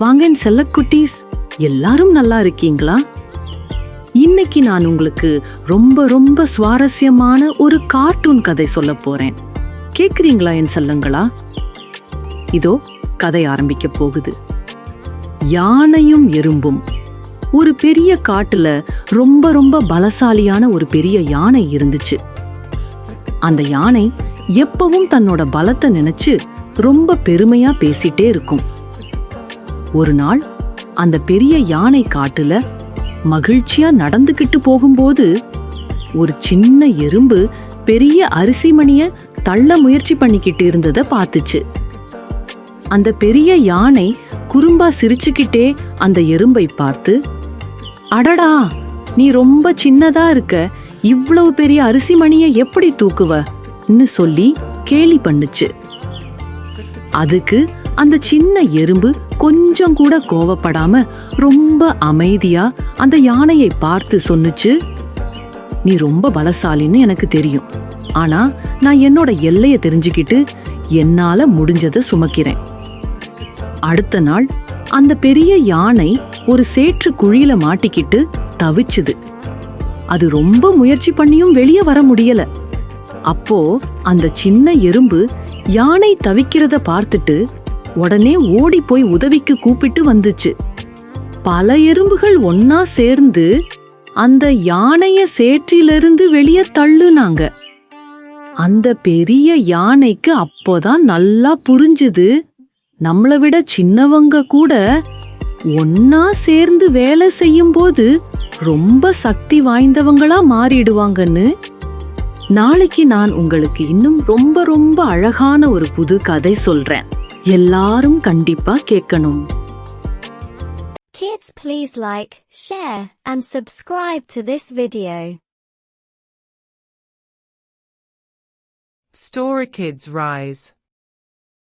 வாங்கன் செல்லக்குட்டீஸ் எல்லாரும் நல்லா இருக்கீங்களா? இன்னைக்கு நான் உங்களுக்கு ரொம்ப ரொம்ப சுவாரஸ்யமான ஒரு கார்ட்டூன் கதை சொல்ல போறேன். கேக்குறீங்களா என் செல்லங்களா? இதோ கதை ஆரம்பிக்க போகுது. யானையும் எறும்பும். ஒரு பெரிய காட்டுல ரொம்ப ரொம்ப பலசாலியான ஒரு பெரிய யானை இருந்துச்சு. அந்த யானை எப்பவும் தன்னோட பலத்தை நினைச்சு ரொம்ப பெருமையா பேசிட்டே இருக்கும். ஒரு நாள் அந்த பெரிய யானை காட்டுல மகிழ்ச்சியா நடந்துகிட்டு போகும்போது ஒரு சின்ன எறும்பு பெரிய அரிசி மணிய தள்ள முயற்சி பண்ணிக்கிட்டு இருந்தத பார்த்துச்சு. அந்த பெரிய யானை குறும்பா சிரிச்சுக்கிட்டே அந்த எறும்பை பார்த்து அடடா நீ ரொம்ப சின்னதா இருக்க. இவ்வளவு பெரிய அரிசி மணிய எப்படி தூக்குவன்னு சொல்லி கேலி பண்ணுச்சு. அதுக்கு அந்த சின்ன எறும்பு கொஞ்சம் கூட கோவப்படாம ரொம்ப அமைதியா அந்த யானையை பார்த்து சொன்னுச்சு நீ ரொம்ப பலசாலின்னு எனக்கு தெரியும். ஆனா நான் என்னோட எல்லைய தெரிஞ்சுக்கிட்டு என்னால முடிஞ்சதை சுமக்கிறேன். அடுத்த நாள் அந்த பெரிய யானை ஒரு சேற்று குழியில மாட்டிக்கிட்டு தவிச்சுது. அது ரொம்ப முயற்சி பண்ணியும் வெளியே வர முடியல. அப்போ அந்த சின்ன எறும்பு யானை தவிக்கிறத பார்த்துட்டு உடனே ஓடி போய் உதவிக்கு கூப்பிட்டு வந்துச்சு. பல எறும்புகள் ஒன்னா சேர்ந்து அந்த யானைய சேற்றிலிருந்து வெளியே தள்ளுனாங்க. அந்த பெரிய யானைக்கு அப்போதான் நல்லா புரிஞ்சுது. நம்மள விட சின்னவங்க கூட ஒன்னா சேர்ந்து வேலை செய்யும்போது ரொம்ப சக்தி வாய்ந்தவங்களா மாறிடுவாங்கன்னு. நாளைக்கு நான் உங்களுக்கு இன்னும் ரொம்ப ரொம்ப அழகான ஒரு புது கதை சொல்றேன். எல்லாரும் கண்டிப்பா கேட்கணும் Kids please like, share, and subscribe to this video. Story Kids Rise